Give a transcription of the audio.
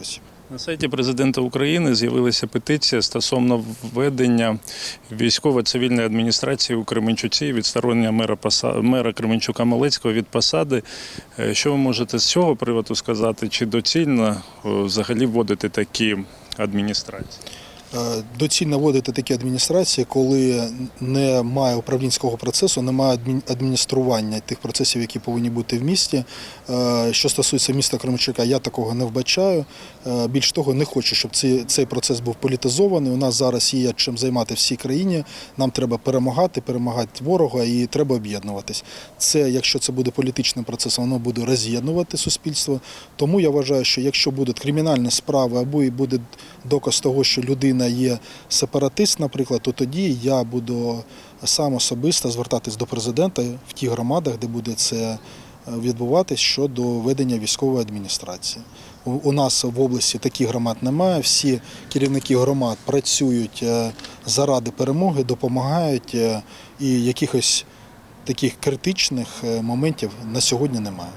осіб. На сайті президента України з'явилася петиція стосовно введення військово-цивільної адміністрації у Кременчуці від стороння мера, поса- мера Кременчука Малецького від посади. Е, Що ви можете з цього приводу сказати? Чи доцільно взагалі вводити такі адміністрації? Е, Доцільно вводити такі адміністрації, коли немає управлінського процесу, немає адміністрування тих процесів, які повинні бути в місті. Е, Що стосується міста Кременчука, я такого не вбачаю. Е, Більш того, не хочу, щоб цей, процес був політизований. У нас зараз є чим займати всій країні. Нам треба перемагати, перемагати ворога і треба об'єднуватись. Це, якщо це буде політичним процесом, воно буде роз'єднувати суспільство. Тому я вважаю, що якщо будуть кримінальні справи або і буде доказ того, що людина є сепаратист, наприклад, то тоді я буду сам особисто звертатись до президента в тих громадах, де буде це е, відбуватись щодо ведення військової адміністрації. У- нас в області таких громад немає. Всі керівники громад працюють е, заради перемоги, допомагають, е, і якихось таких критичних моментів на сьогодні немає.